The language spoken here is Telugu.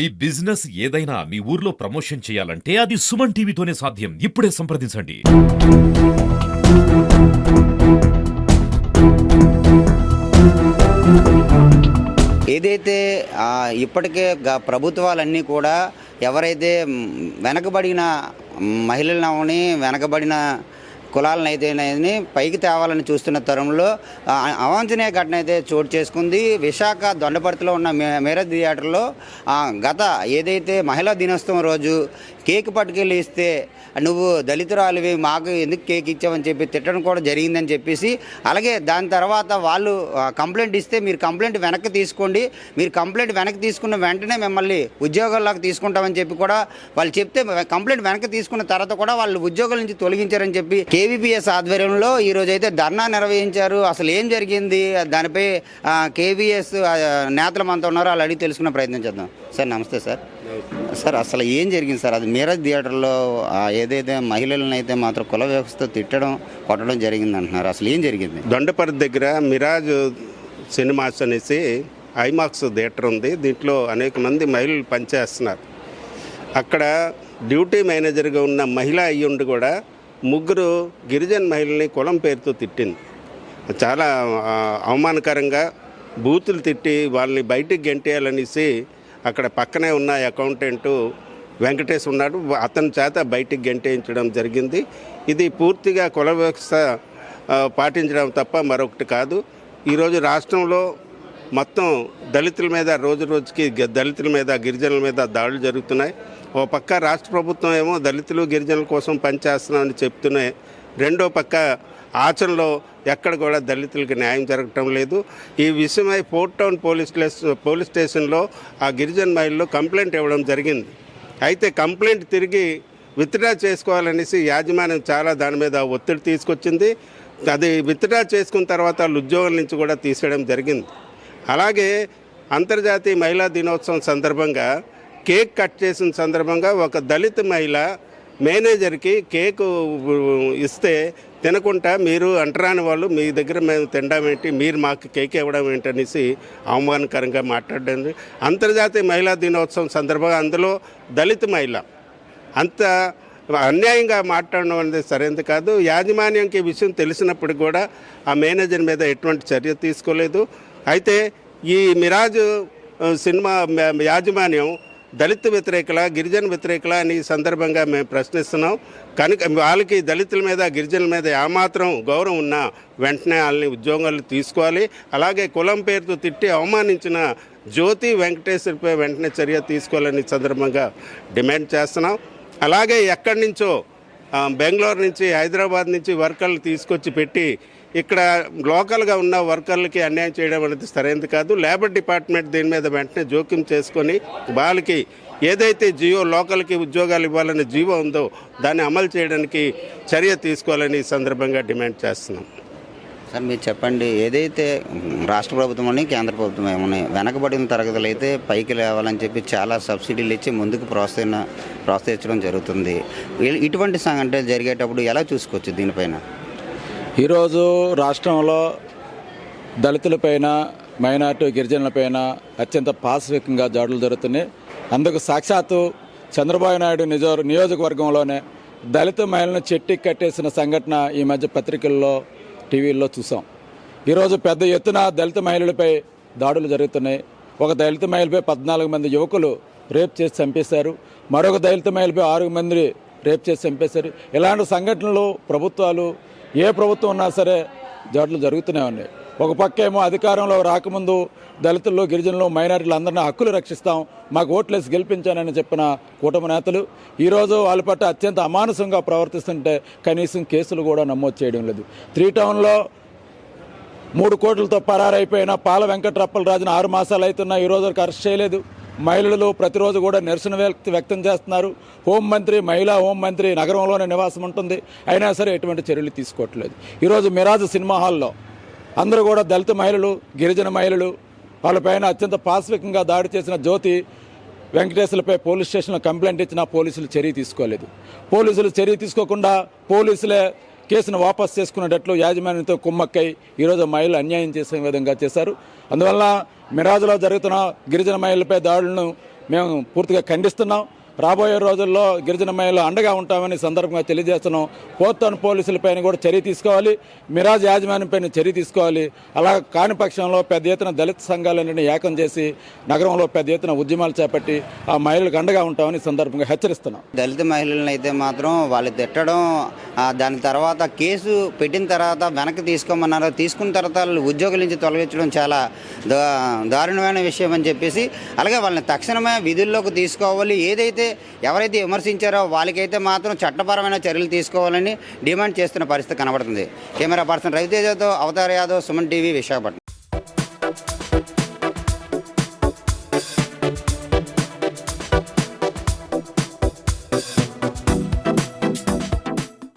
ఈ బిజినెస్ ఏదైనా మీ ఊర్లో ప్రమోషన్ చేయాలంటే అది సుమన్ టీవీతోనే సాధ్యం. ఇప్పుడే సంప్రదించండి. ఏదైతే ఇప్పటికే గ- ప్రభుత్వాలన్నీ కూడా ఎవరైతే వెనకబడిన మహిళలని వెనకబడిన కులాలను అయితేనేది పైకి తేవాలని చూస్తున్న తరుణంలో అవాంఛనీయ ఘటన అయితే చోటు చేసుకుంది. విశాఖ దొండపర్తిలో ఉన్న మే- మేరజ్ థియేటర్లో గత ఏదైతే మహిళా దినోత్సవం రోజు కేక్ పట్టుకెళ్ళి ఇస్తే నువ్వు దళితురాలివి మాకు ఎందుకు కేక్ ఇచ్చావని చెప్పి తిట్టడం కూడా జరిగిందని చెప్పేసి అలాగే దాని తర్వాత వాళ్ళు కంప్లైంట్ ఇస్తే మీరు కంప్లైంట్ వెనక్కి తీసుకోండి. మీరు కంప్లైంట్ వెనక్కి తీసుకున్న వెంటనే మిమ్మల్ని ఉద్యోగాల్లోకి తీసుకుంటామని చెప్పి కూడా వాళ్ళు చెప్తే కంప్లైంట్ వెనక్కి తీసుకున్న తర్వాత కూడా వాళ్ళు ఉద్యోగాల నుంచి తొలగించారని చెప్పి కేవీపీఎస్ ఆధ్వర్యంలో ఈ రోజు అయితే ధర్నా నిర్వహించారు. అసలు ఏం జరిగింది? దానిపై కేవీఎస్ నేతలు మనతో ఉన్నారో వాళ్ళు అడిగి తెలుసుకునే ప్రయత్నం చేద్దాం. సార్ నమస్తే సార్. సార్ అసలు ఏం జరిగింది సార్? అది మీరజ్ థియేటర్లో ఏదైతే మహిళలను అయితే మాత్రం కుల వ్యవస్థ తిట్టడం కొట్టడం జరిగింది అంటున్నారు. అసలు ఏం జరిగింది? దొండపర్తి దగ్గర మిరాజ్ సినిమాస్ అనేసి ఐమాక్స్ థియేటర్ ఉంది. దీంట్లో అనేక మంది మహిళలు పనిచేస్తున్నారు. అక్కడ డ్యూటీ మేనేజర్గా ఉన్న మహిళ అయ్యుండి కూడా ముగ్గురు గిరిజన మహిళల్ని కులం పేరుతో తిట్టింది. చాలా అవమానకరంగా బూతులు తిట్టి వాళ్ళని బయటికి గెంటేయాలనేసి అక్కడ పక్కనే ఉన్న అకౌంటెంటు వెంకటేష్ ఉన్నాడు. అతని చేత బయటికి గెంటేయించడం జరిగింది. ఇది పూర్తిగా కుల వ్యవస్థ పాటించడం తప్ప మరొకటి కాదు. ఈరోజు రాష్ట్రంలో మొత్తం దళితుల మీద రోజు రోజుకి గ- దళితుల మీద గిరిజనుల మీద దాడులు జరుగుతున్నాయి. ఓ పక్క రాష్ట్ర ప్రభుత్వం ఏమో దళితులు గిరిజనుల కోసం పనిచేస్తున్నామని చెప్తున్నాయి రెండో పక్క ఆచరణలో ఎక్కడ కూడా దళితులకి న్యాయం జరగటం లేదు. ఈ విషయమై ఫోర్ట్ టౌన్ పోలీస్ పోలీస్ స్టేషన్లో ఆ గిరిజన మహిళలు కంప్లైంట్ ఇవ్వడం జరిగింది. అయితే కంప్లైంట్ తిరిగి విత్డ్రా చేసుకోవాలనేసి యాజమాన్యం చాలా దాని మీద ఒత్తిడి తీసుకొచ్చింది. అది విత్డ్రా చేసుకున్న తర్వాత వాళ్ళు ఉద్యోగుల నుంచి కూడా తీసేయడం జరిగింది. అలాగే అంతర్జాతీయ మహిళా దినోత్సవం సందర్భంగా కేక్ కట్ చేసిన సందర్భంగా ఒక దళిత మహిళ మేనేజర్కి కేకు ఇస్తే తినకుండా మీరు అంటరాని వాళ్ళు మీ దగ్గర మేము తినడం ఏంటి మీరు మాకు కేక్ ఇవ్వడం ఏంటనేసి అవమానకరంగా మాట్లాడండి అంతర్జాతీయ మహిళా దినోత్సవం సందర్భంగా అందులో దళిత మహిళ అంత అన్యాయంగా మాట్లాడడం అనేది సరైనది కాదు. యాజమాన్యంకి విషయం తెలిసినప్పుడు కూడా ఆ మేనేజర్ మీద ఎటువంటి చర్య తీసుకోలేదు. అయితే ఈ మిరాజ్ సినిమా యాజమాన్యం దళిత వ్యతిరేకల గిరిజన వ్యతిరేకల అని సందర్భంగా మేము ప్రశ్నిస్తున్నాం. కనుక వాళ్ళకి దళితుల మీద గిరిజనుల మీద ఏమాత్రం గౌరవం ఉన్నా వెంటనే వాళ్ళని ఉద్యోగాలు తీసుకోవాలి. అలాగే కులం పేరుతో తిట్టి అవమానించిన జ్యోతి వెంకటేశ్వరిపై వెంటనే చర్య తీసుకోవాలని సందర్భంగా డిమాండ్ చేస్తున్నాం. అలాగే ఎక్కడి నుంచో బెంగళూరు నుంచి హైదరాబాద్ నుంచి వర్కర్లు తీసుకొచ్చి పెట్టి ఇక్కడ లోకల్గా ఉన్న వర్కర్లకి అన్యాయం చేయడం అనేది సరైనది కాదు. లేబర్ డిపార్ట్మెంట్ దీని మీద వెంటనే జోక్యం చేసుకొని వాళ్ళకి ఏదైతే జియో లోకల్కి ఉద్యోగాలు ఇవ్వాలనే జీవో ఉందో దాన్ని అమలు చేయడానికి చర్య తీసుకోవాలని ఈ సందర్భంగా డిమాండ్ చేస్తున్నాం. సార్ మీరు చెప్పండి. ఏదైతే రాష్ట్ర ప్రభుత్వం అని కేంద్ర ప్రభుత్వం ఏమన్నాయి వెనకబడిన తరగతులు అయితే పైకి లేవాలని చెప్పి చాలా సబ్సిడీలు ఇచ్చి ముందుకు ప్రోత్సహిన ప్రోత్సహించడం జరుగుతుంది. ఇటువంటి సంఘ అంటే జరిగేటప్పుడు ఎలా చూసుకోవచ్చు దీనిపైన? ఈరోజు రాష్ట్రంలో దళితులపైన మైనార్టీ గిరిజనులపైన అత్యంత పాశవికంగా దాడులు జరుగుతున్నాయి. అందుకు సాక్షాత్తు చంద్రబాబు నాయుడు నిజ నియోజకవర్గంలోనే దళిత మహిళను చెట్టి కట్టేసిన సంఘటన ఈ మధ్య పత్రికల్లో టీవీల్లో చూసాం. ఈరోజు పెద్ద ఎత్తున దళిత మహిళలపై దాడులు జరుగుతున్నాయి. ఒక దళిత మహిళపై పద్నాలుగు మంది యువకులు రేప్ చేసి చంపేశారు. మరొక దళిత మహిళపై ఆరు మంది రేప్ చేసి చంపేశారు. ఇలాంటి సంఘటనలు ప్రభుత్వాలు ఏ ప్రభుత్వం ఉన్నా సరే దాడులు జరుగుతూనే ఉన్నాయి. ఒక పక్క ఏమో అధికారంలో రాకముందు దళితుల్లో గిరిజనులు మైనారిటీలు అందరినీ హక్కులు రక్షిస్తాం మాకు ఓట్లేసి గెలిపించానని చెప్పిన కూటమి నేతలు ఈరోజు వాళ్ళ పట్ల అత్యంత అమానసంగా ప్రవర్తిస్తుంటే కనీసం కేసులు కూడా నమోదు చేయడం లేదు. త్రీ టౌన్లో మూడు కోట్లతో పరారైపోయిన పాల వెంకటరప్పల రాజును ఆరు మాసాలు అవుతున్నా ఈరోజు వరకు అరెస్ట్ చేయలేదు. మహిళలు ప్రతిరోజు కూడా నిరసన వ్యక్తి వ్యక్తం చేస్తున్నారు. హోంమంత్రి మహిళా హోంమంత్రి నగరంలోనే నివాసం ఉంటుంది. అయినా సరే ఎటువంటి చర్యలు తీసుకోవట్లేదు. ఈరోజు మిరాజు సినిమా హాల్లో అందరూ కూడా దళిత మహిళలు గిరిజన మహిళలు వాళ్ళపైన అత్యంత పాశ్వికంగా దాడి చేసిన జ్యోతి వెంకటేశ్వర్లపై పోలీస్ స్టేషన్లో కంప్లైంట్ ఇచ్చినా పోలీసులు చర్య తీసుకోలేదు. పోలీసులు చర్య తీసుకోకుండా పోలీసులే కేసును వాపస్ చేసుకునేటట్లు యాజమాన్యంతో కుమ్మక్కై ఈరోజు మహిళలు అన్యాయం చేసే విధంగా చేశారు. అందువల్ల మిరాజులో జరుగుతున్న గిరిజన మహిళలపై దాడులను మేము పూర్తిగా ఖండిస్తున్నాం. రాబోయే రోజుల్లో గిరిజన మహిళలు అండగా ఉంటామని సందర్భంగా తెలియజేస్తున్నాం. పోతాను పోలీసులపైన కూడా చర్య తీసుకోవాలి. మిరాజ్ యాజమాన్యంపైన చర్య తీసుకోవాలి. అలా కాని పక్షంలో పెద్ద ఎత్తున దళిత సంఘాలన్నింటినీ ఏకం చేసి నగరంలో పెద్ద ఎత్తున ఉద్యమాలు చేపట్టి ఆ మహిళలకు అండగా ఉంటామని సందర్భంగా హెచ్చరిస్తున్నాం. దళిత మహిళలను అయితే మాత్రం వాళ్ళు తిట్టడం దాని తర్వాత కేసు పెట్టిన తర్వాత వెనక్కి తీసుకోమన్నారు. తీసుకున్న తర్వాత వాళ్ళు ఉద్యోగుల నుంచి తొలగించడం చాలా దా దారుణమైన విషయం అని చెప్పేసి అలాగే వాళ్ళని తక్షణమే విధుల్లోకి తీసుకోవాలి. ఏదైతే ఎవరైతే విమర్శించారో వాళ్ళకైతే మాత్రం చట్టపరమైన చర్యలు తీసుకోవాలని డిమాండ్ చేస్తున్న పరిస్థితి కనబడుతుంది. కెమెరా పర్సన్ రవితేజతో అవతార్ యాదవ్ సుమన్ టీవీ విశాఖపట్నం.